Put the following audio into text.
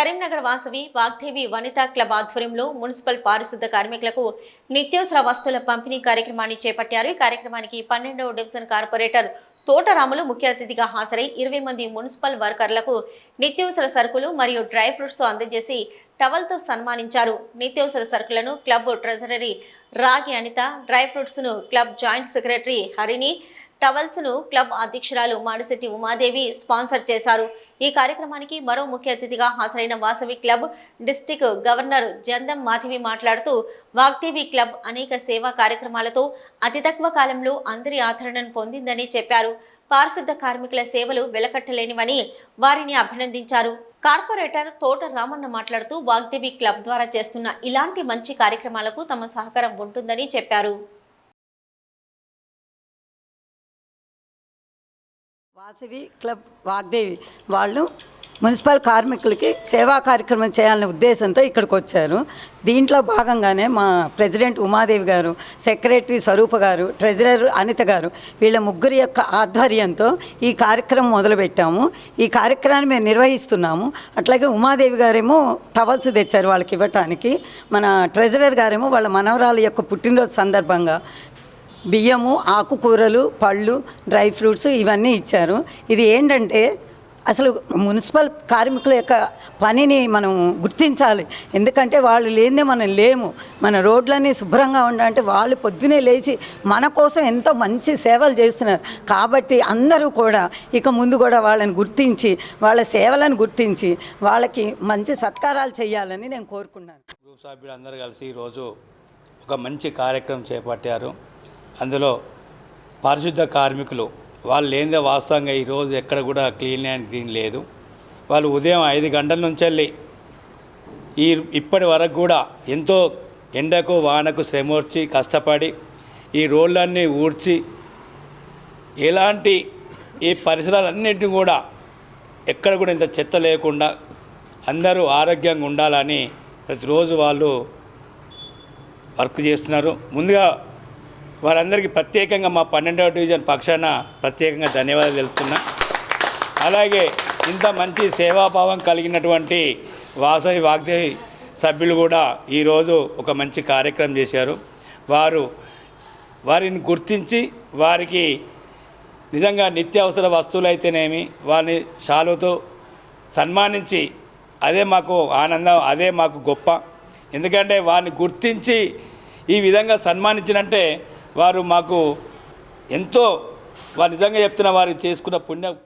Karimnagar Vasavi Vagdevi Vanitha club ఆధ్వర్యంలో municipal పారిశుద్ధ కార్మికులకు నిత్యావసర వస్తువుల పంపిణీ కార్యక్రమాన్ని చేపట్టారు. ఈ కార్యక్రమానికి పన్నెండవ డివిజన్ కార్పొరేటర్ తోటరాములు ముఖ్య అతిథిగా హాజరై ఇరవై మంది మున్సిపల్ వర్కర్లకు నిత్యావసర సరుకులు మరియు డ్రై ఫ్రూట్స్ అందజేసి టవల్తో సన్మానించారు. నిత్యావసర సరుకులను club treasury Ragi Anitha dry ఫ్రూట్స్ను club joint secretary Harini టవల్స్ను క్లబ్ అధ్యక్షురాలు మాడిశెట్టి ఉమాదేవి స్పాన్సర్ చేశారు. ఈ కార్యక్రమానికి మరో ముఖ్య అతిథిగా హాజరైన Vasavi club district governor Jandam Madhavi మాట్లాడుతూ వాగ్దేవి క్లబ్ అనేక సేవా కార్యక్రమాలతో అతి తక్కువ కాలంలో అందరి ఆదరణను పొందిందని చెప్పారు. పారిశుద్ధ కార్మికుల సేవలు వెలకట్టలేనివని వారిని అభినందించారు. కార్పొరేటర్ తోట రామన్న మాట్లాడుతూ వాగ్దేవి క్లబ్ ద్వారా చేస్తున్న ఇలాంటి మంచి కార్యక్రమాలకు తమ సహకారం ఉంటుందని చెప్పారు. వాసవి క్లబ్ వాగ్దేవి వాళ్ళు మున్సిపల్ కార్మికులకి సేవా కార్యక్రమం చేయాలనే ఉద్దేశంతో ఇక్కడికి వచ్చారు దీంట్లో భాగంగానే మా ప్రెసిడెంట్ ఉమాదేవి గారు సెక్రటరీ స్వరూప గారు ట్రెజరర్ అనిత గారు వీళ్ళ ముగ్గురి యొక్క ఆధ్వర్యంతో ఈ కార్యక్రమం మొదలుపెట్టాము. ఈ కార్యక్రమాన్ని మేము నిర్వహిస్తున్నాము. అట్లాగే ఉమాదేవి గారేమో టవల్స్ తెచ్చారు వాళ్ళకి ఇవ్వటానికి. మన ట్రెజరర్ గారేమో వాళ్ళ మనవరాల యొక్క పుట్టినరోజు సందర్భంగా బియ్యము ఆకుకూరలు పళ్ళు డ్రై ఫ్రూట్స్ ఇవన్నీ ఇచ్చారు. ఇది ఏంటంటే అసలు మున్సిపల్ కార్మికుల యొక్క పనిని మనం గుర్తించాలి. ఎందుకంటే వాళ్ళు లేనిదే మనం లేము. మన రోడ్లన్నీ శుభ్రంగా ఉండాలంటే వాళ్ళు పొద్దునే లేచి మన కోసం ఎంతో మంచి సేవలు చేస్తున్నారు. కాబట్టి అందరూ కూడా ఇక ముందు కూడా వాళ్ళని గుర్తించి వాళ్ళ సేవలను గుర్తించి వాళ్ళకి మంచి సత్కారాలు చేయాలని నేను కోరుకున్నాను. గ్రూప్ సభ్యులందరూ కలిసి ఈరోజు ఒక మంచి కార్యక్రమం చేపట్టారు. అందులో పారిశుద్ధ కార్మికులు వాళ్ళు లేనిదే వాస్తవంగా ఈరోజు ఎక్కడ కూడా క్లీన్ అండ్ గ్రీన్ లేదు. వాళ్ళు ఉదయం ఐదు గంటల నుంచి వెళ్ళి ఈ ఇప్పటి వరకు కూడా ఎంతో ఎండకు వానకు శ్రమోర్చి కష్టపడి ఈ రోడ్లన్నీ ఊడ్చి ఎలాంటి ఈ పరిసరాలన్నింటినీ కూడా ఎక్కడ కూడా ఇంత చెత్త లేకుండా అందరూ ఆరోగ్యంగా ఉండాలని ప్రతిరోజు వాళ్ళు వర్క్ చేస్తున్నారు. ముందుగా వారందరికీ ప్రత్యేకంగా మా పన్నెండవ డివిజన్ పక్షాన ప్రత్యేకంగా ధన్యవాదాలు తెలుపుతున్నా. అలాగే ఇంత మంచి సేవాభావం కలిగినటువంటి వాసవి వాగ్దేవి సభ్యులు కూడా ఈరోజు ఒక మంచి కార్యక్రమం చేశారు. వారు వారిని గుర్తించి వారికి నిజంగా నిత్యావసర వస్తువులు అయితేనేమి వారిని షాలుతో సన్మానించి అదే మాకు ఆనందం అదే మాకు గొప్ప. ఎందుకంటే వారిని గుర్తించి ఈ విధంగా సన్మానించినంటే వారు మాకు ఎంతో వారు నిజంగా చెప్తున్న వారు చేసుకున్న పుణ్య